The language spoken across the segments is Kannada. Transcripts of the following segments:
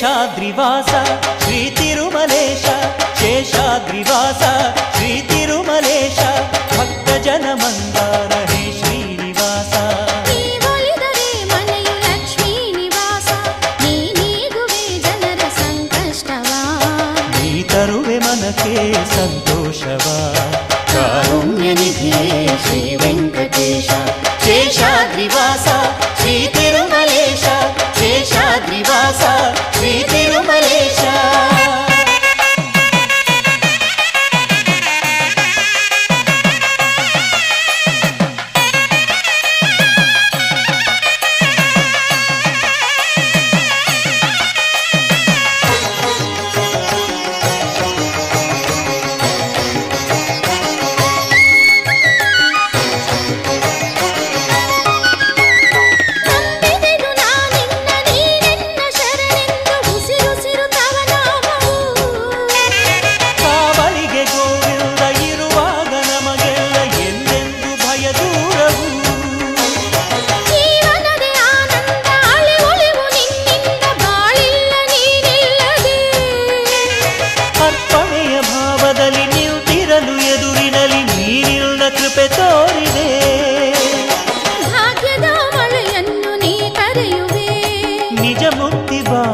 శేషాద్రివాస శ్రీ తిరుమలేశ శేషాద్రివాస శ్రీ తిరుమలేశ భక్తజన మందార హే శ్రీనివాస. నీ తరువే మనకే సంతోషవా.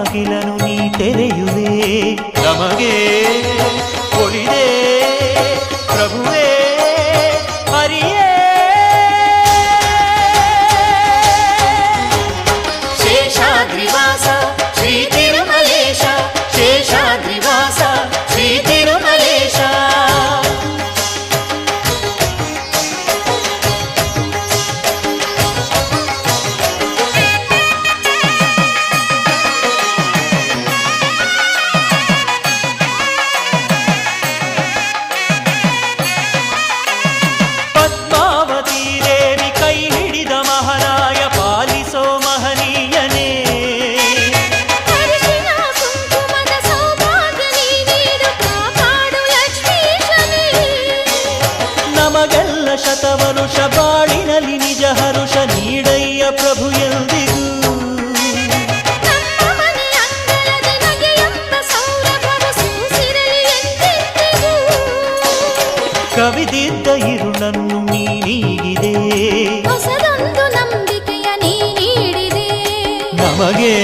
ಬಾಗಿಲನು ನೀ ತೆರೆಯುವೆ. ನಮಗೆ ಒಳಿದೆ ಪ್ರಭುವೆ. ಶತವರುಷ ಬಾಳಿನಲ್ಲಿ ನಿಜ ಹರುಷ ನೀಡಯ್ಯ ಪ್ರಭು ಎಂದಿಗೂ. ಕವಿದಿದ್ದ ಇರುಳನ್ನು ನೀನೀಗಿದೆ ಹೊಸದೊಂದು ನಂಬಿಕೆಯ ನೀಡಿದೆ. ನಮಗೆ